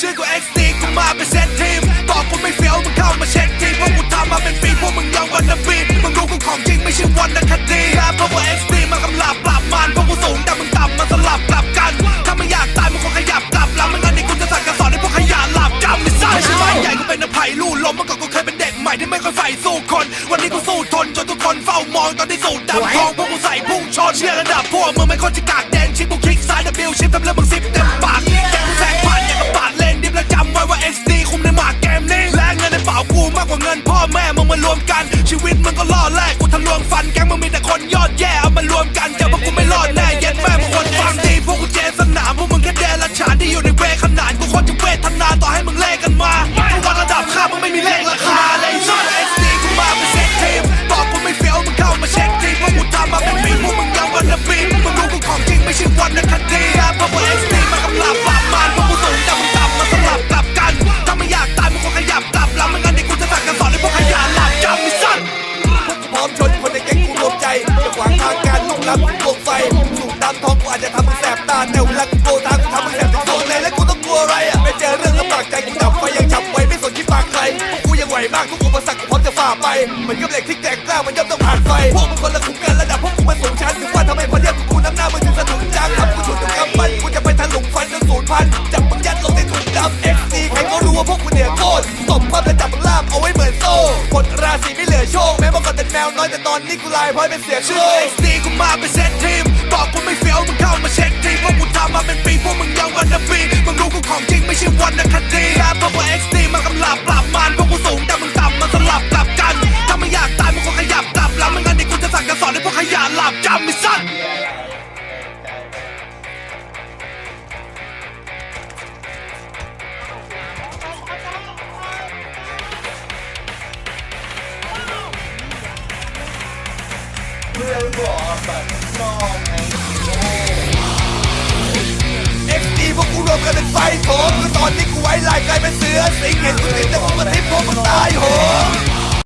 ชื่อกู XD กูมาเป็นเซตทีมบอกกูไม่เฟี้ยวมึงเข้ามาเช็คทีมพวกกูทำมาเป็นปีพวกมึงยังวันนบีมึงรู้กูของจริงไม่ใช่วันนคดีครับเพราะว่า XD มากำลับปราบมารพวกกูสูงแต่มึงต่ำมาสลับกลับกัน ถ้าไม่อยากตายมึงคงขยับกลับลังไม่งั้นนี่กูจะสั่งการสอนให้พวกขยะหลับจำไม่ใช่ไม่ใช่ไม้ใหญ่กูเป็นนภัยลู่ลมเมื่อก่อนกูเคยเป็นเด็กใหม่ที่ไม่ค่อยใฝ่สู้คน วันนี้กูสู้ทนจนทุกคนเฝ้ามองตอนที่สูดดำทองพวกกูใส่พุ่งชนเชื่อระดับพวกมึงไม่คนจะกากแดงชิป การลุกล้ำถึงดวงไฟสูงดำทองกูอาจจะทำมึงแสบตาแต่เวลากูโกทางกูทำมึงแสบถึงโซนเลยแล้วกูต้องกลัวอะไรอะไม่เจอเรื่องลำบากใจกูดับไฟยังฉับไวไม่สนที่ปากใครพวกกูยังไหวมากทุกอุปสรรคกูพร้อมจะฝ่าไปเหมือนกับเหล็กที่แกร่งกล้ามันย่อมต้องผ่านไฟพวกมึงคนละคุ้มกันระดับพวกกูมันสูงชั้นถึงว่าทำไมพอเรียกกูน้ำหน้ามึงถึงสะดุดจังทำกูฉุดถึงกำปั้นกูจะไปทะลุฟันจนสูญพันธุ์จับมึงยัดลงในถุงดำ XD ใครก็รู้ว่าพวกกูเหนือโคตรตบปั๊บแล้วจับมึง น้อยแต่ตอนนี้กูลายพลอยเป็นเสียชื่อค XD กูมาเป็นเซตทีมบอกกูไม่เฟี้ยวมึงเข้ามาเช็คทีมพวกกูทำมาเป็นปีพวกมึงยังวันละปีมึงรู้กูของจริงไม่ใช่วันนคดีแรับเพราะว่า XD มากำลับปรับมันพวกกูสูงแต่มึงต่ำมาสลับกลับกันถ้าไม่อยากตายมึงคงขยับกลับหลังไม่งั้นเดี๋ยวกูจะสั่งกระสอนให้พวกขยะหลับจำไม่สั้ น XD พวกกูรวมกันเป็นไฟโถมตอนนี้กูไว้ลายกลายเป็นเสือสิงเห็นกูติดแต่พวกมันทิพย์พวกมันตายโหง